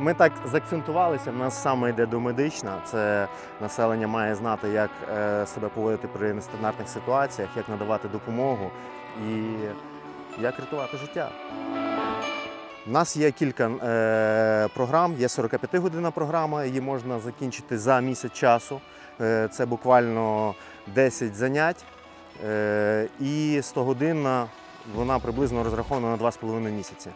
Ми так заакцентувалися. Нас саме йде домедична. Це населення має знати, як е, себе поводити при нестандартних ситуаціях, як надавати допомогу і як рятувати життя. У нас є кілька е, програм, є 45-годинна програма, її можна закінчити за місяць часу. Е, це буквально 10 занять. Е, і 100-годинна вона приблизно розрахована на 2,5 місяці.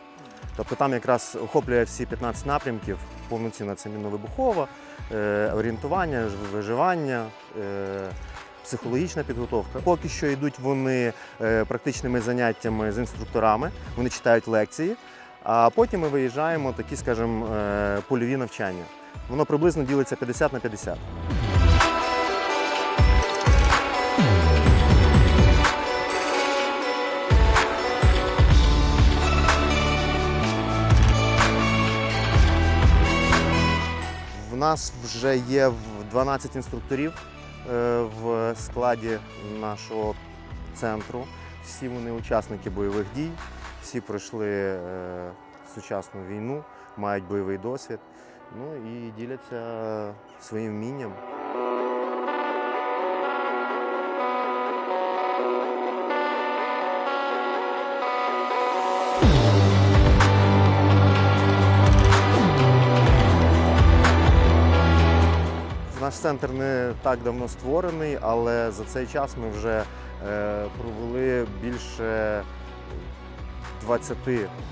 Тобто там якраз охоплює всі 15 напрямків, повноцінна це мінно-вибухова, е, орієнтування, виживання, е, психологічна підготовка. Поки що йдуть вони е, практичними заняттями з інструкторами, вони читають лекції, а потім ми виїжджаємо такі, скажімо, польові навчання. Воно приблизно ділиться 50 на 50. Нас вже є в 12 інструкторів е, в складі нашого центру. Всі вони учасники бойових дій, всі пройшли е, сучасну війну, мають бойовий досвід. Ну і діляться своїм вмінням. Наш центр не так давно створений, але за цей час ми вже е, провели більше 20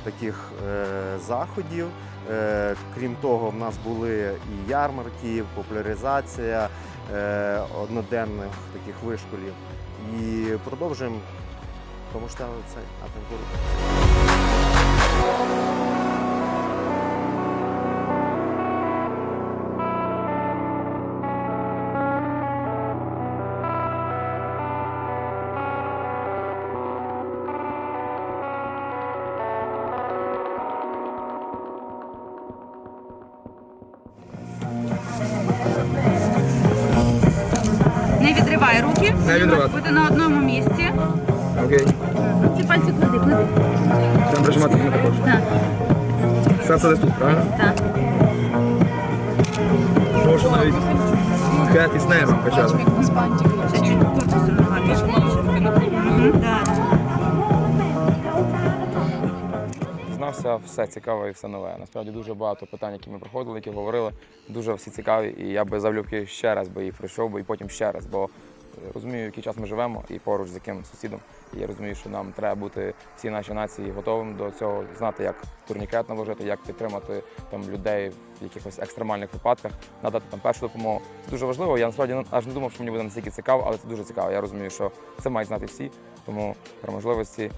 таких е, заходів. Е, крім того, в нас були і ярмарки, популяризація одноденних таких вишколів. І продовжуємо тому ж цей напрямку руки. Не відривати. Бути на одному місці. Окей. Ці пальці клади, клади. Треба прижимати мене також. Так, Серце десь тут, правильно? так. Можна навіть хет із нейром качати. Ще чуть корпусом ногами. Так. Знався все цікаве і все нове. Насправді дуже багато питань, які ми проходили, які говорили, дуже всі цікаві. І я би залюбки ще раз би їх пройшов би і потім ще раз, бо розумію, який час ми живемо і поруч з яким сусідом. І я розумію, що нам треба бути всі наші нації готовим до цього, знати, як турнікет наложити, як підтримати там людей в якихось екстремальних випадках, надати там першу допомогу. Це дуже важливо. Я насправді аж не думав, що мені буде настільки цікаво, але це дуже цікаво. Я розумію, що це мають знати всі, тому при можливості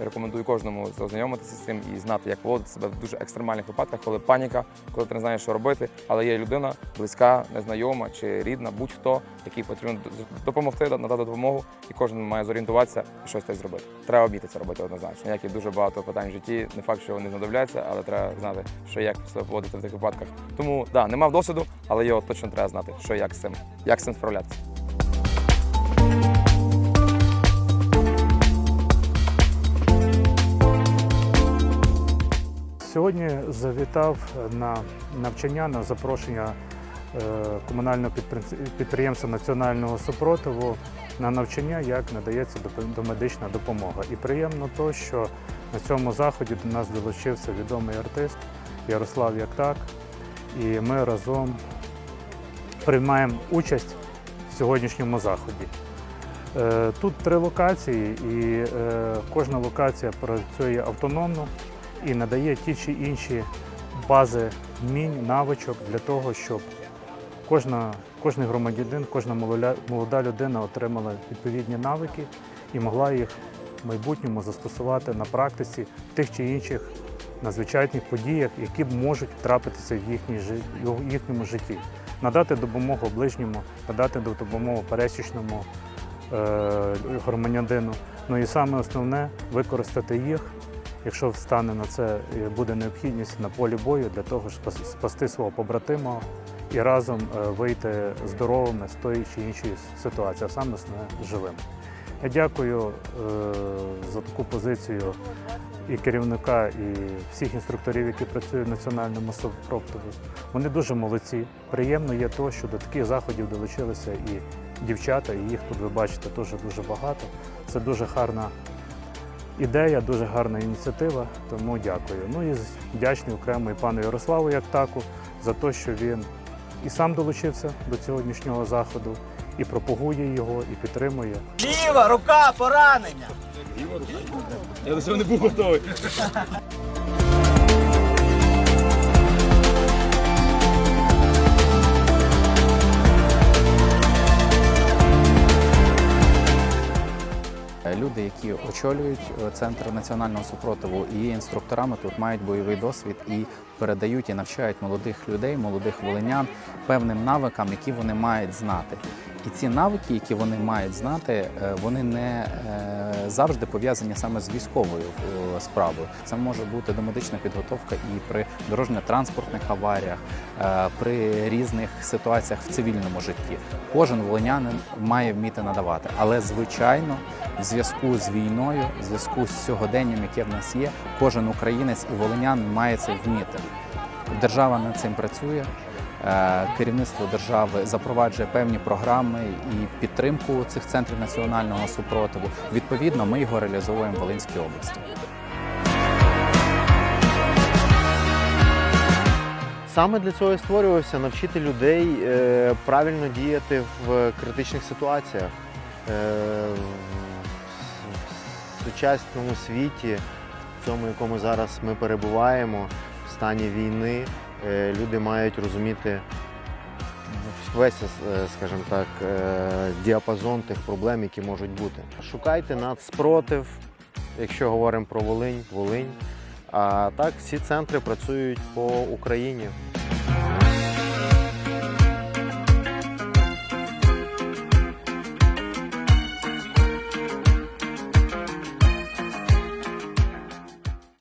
Рекомендую кожному ознайомитися з цим і знати, як поводити себе в дуже екстремальних випадках, коли паніка, коли ти не знаєш, що робити, але є людина близька, незнайома чи рідна, будь-хто, який потрібно допомогти, надати допомогу, і кожен має зорієнтуватися і щось теж зробити. Треба вміти це робити однозначно. Як і дуже багато питань в житті, не факт, що вони знадобляться, але треба знати, що як себе поводити в тих випадках. Тому да, не досвіду, але його точно треба знати, що як з цим, як з цим справлятися. Сьогодні завітав на навчання на запрошення е, комунального підприємства національного супротиву на навчання, як надається домедична допомога. І приємно то, що на цьому заході до нас долучився відомий артист Ярослав Яктак, і ми разом приймаємо участь в сьогоднішньому заході. Е, Тут три локації, і е, кожна локація працює автономно і надає ті чи інші бази вмінь, навичок для того, щоб кожна, кожен громадянин, кожна молода, людина отримала відповідні навики і могла їх в майбутньому застосувати на практиці в тих чи інших надзвичайних подіях, які можуть трапитися в їхній, їхньому житті. Надати допомогу ближньому, надати допомогу пересічному е, громадянину. Ну і саме основне використати їх якщо встане на це буде необхідність на полі бою для того, щоб спасти свого побратима і разом е, вийти здоровими з тої чи іншої ситуації, а саме основне живими. Я дякую е, за таку позицію і керівника, і всіх інструкторів, які працюють в національному сопротиві. Вони дуже молодці. Приємно є то, що до таких заходів долучилися і дівчата, і їх тут ви бачите дуже дуже багато. Це дуже гарна ідея, дуже гарна ініціатива. Тому дякую. Ну і вдячний окремо і пану Ярославу Яктаку за те, що він і сам долучився до сьогоднішнього заходу, і пропагує його, і підтримує. Ліва рука, поранення. Я до цього не був готовий. Які очолюють е, центр національного супротиву і інструкторами, тут мають бойовий досвід і передають і навчають молодих людей, молодих волинян певним навикам, які вони мають знати. І ці навики, які вони мають знати, е, вони не е, завжди пов'язані саме з військовою е, справою. Це може бути домедична підготовка і при дорожньо-транспортних аваріях, при різних ситуаціях в цивільному житті. Кожен волинянин має вміти надавати, але звичайно, в зв'язку з війною, в зв'язку з сьогоденням, яке в нас є, кожен українець і волинянин має це вміти. Держава над цим працює. Е, Керівництво держави запроваджує певні програми і підтримку цих центрів національного супротиву. Відповідно, ми його реалізовуємо в Волинській області. Саме для цього і створювався навчити людей е, правильно діяти в критичних ситуаціях. Е, в сучасному світі, в цьому, якому зараз ми перебуваємо, в стані війни, люди мають розуміти весь, е, скажімо так, е, діапазон тих проблем, які можуть бути. Шукайте нацпротив, якщо говоримо про Волинь, Волинь. А так всі центри працюють по Україні.